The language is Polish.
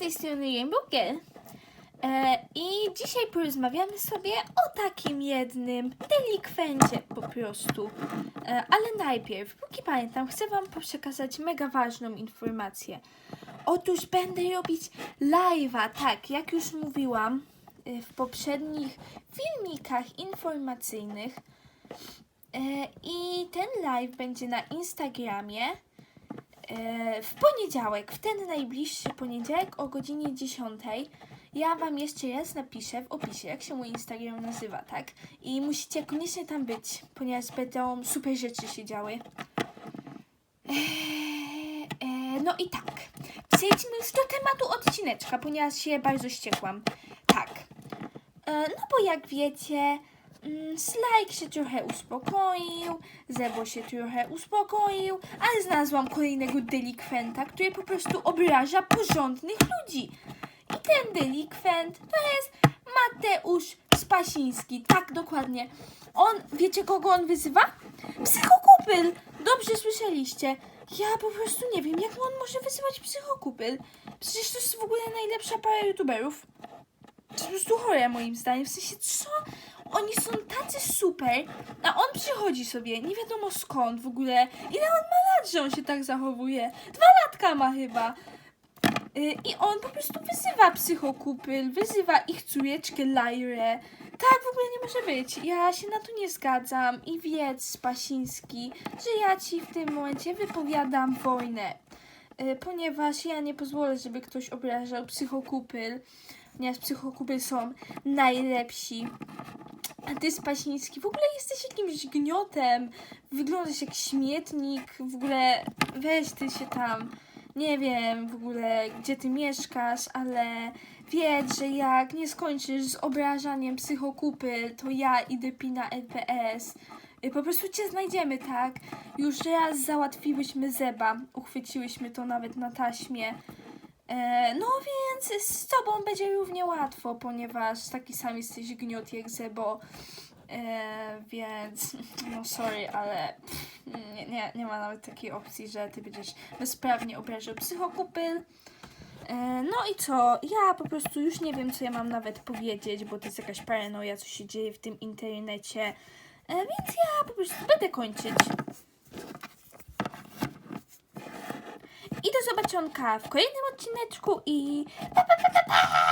tej strony Rainbow Girl. E, I dzisiaj porozmawiamy sobie o takim jednym delikwencie po prostu. E, ale najpierw, póki pamiętam, chcę Wam przekazać mega ważną informację. Otóż będę robić live'a, tak, jak już mówiłam e, w poprzednich filmikach informacyjnych. I ten live będzie na Instagramie w poniedziałek, w ten najbliższy poniedziałek o godzinie 10. Ja Wam jeszcze raz napiszę w opisie, jak się mój Instagram nazywa, tak? I musicie koniecznie tam być, ponieważ będą super rzeczy się działy. Eee, e, no i tak, przejdźmy już do tematu odcineczka, ponieważ się bardzo ściekłam. Tak, e, no bo jak wiecie, Slajk się trochę uspokoił, Zebo się trochę uspokoił, ale znalazłam kolejnego delikwenta, który po prostu obraża porządnych ludzi. I ten delikwent to jest Mateusz Spasiński. Tak, dokładnie. On, wiecie kogo on wyzywa? Psychokupyl! Dobrze słyszeliście. Ja po prostu nie wiem, jak on może wyzywać psychokupyl. Przecież to jest w ogóle najlepsza para youtuberów. To jest po prostu chore moim zdaniem. W sensie, co? Oni są tacy super, a on przychodzi sobie, nie wiadomo skąd w ogóle. Ile on ma lat, że on się tak zachowuje? Dwa latka ma chyba. Y, I on po prostu wyzywa psychokupyl, wyzywa ich córeczkę Lajrę. Tak w ogóle nie może być. Ja się na to nie zgadzam i wiedz, Spasiński, że ja ci w tym momencie wypowiadam wojnę. Y, Ponieważ ja nie pozwolę, żeby ktoś obrażał psychokupyl, ponieważ psychokupyl są najlepsi. A ty, Spasiński, w ogóle jesteś jakimś gniotem. Wyglądasz jak śmietnik. W ogóle weź ty się tam. Nie wiem w ogóle, gdzie ty mieszkasz, ale wiedz, że jak nie skończysz z obrażaniem psychokupy, to ja idę pina LPS. Y, Po prostu cię znajdziemy, tak? Już raz załatwiłyśmy Zeba. Uchwyciłyśmy to nawet na taśmie. E, no więc z tobą będzie równie łatwo, ponieważ taki sam jesteś gniot jak Zebo. E, więc no sorry, ale nie, nie, nie ma nawet takiej opcji, że ty będziesz bezprawnie obrażał psychokupyl. E, no i co? Ja po prostu już nie wiem, co ja mam nawet powiedzieć, bo to jest jakaś paranoja, co się dzieje w tym internecie. E, więc ja po prostu będę kończyć. Zobaczonka w kolejnym odcineczku i pa, pa, pa, pa, pa!